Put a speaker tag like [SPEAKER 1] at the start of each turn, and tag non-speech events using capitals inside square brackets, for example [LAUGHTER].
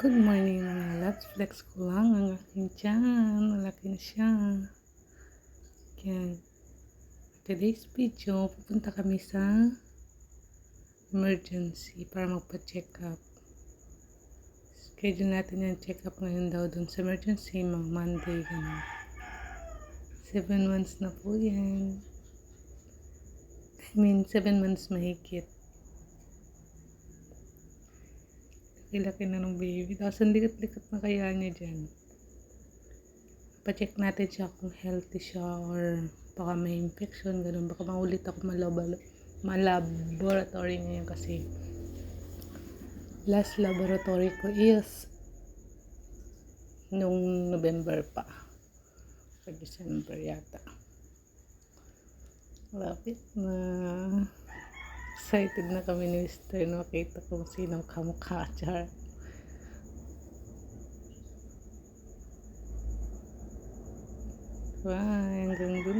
[SPEAKER 1] Good morning mga loves. Flex ko lang ang aking tiyan. Malaki na siya. Yan. Today's video, pupunta kami sa emergency para magpa-check up. Schedule natin yung check up ngayon daw dun sa emergency, mga Monday, gano'n. Seven months na po yan. I mean, seven months mahigit. Laki-laki na ng baby. Tapos ang likat-likat na kaya niya dyan. Pa-check natin siya kung healthy siya or baka may infection, ganun. Baka maulit ako malabalo, malaboratory ngayon kasi last laboratory ko is nung November pa. Sa December yata. Lapit na excited na kami ni Mr. na makita kung sinong kamukha [LAUGHS] char. Wow, hanggang dun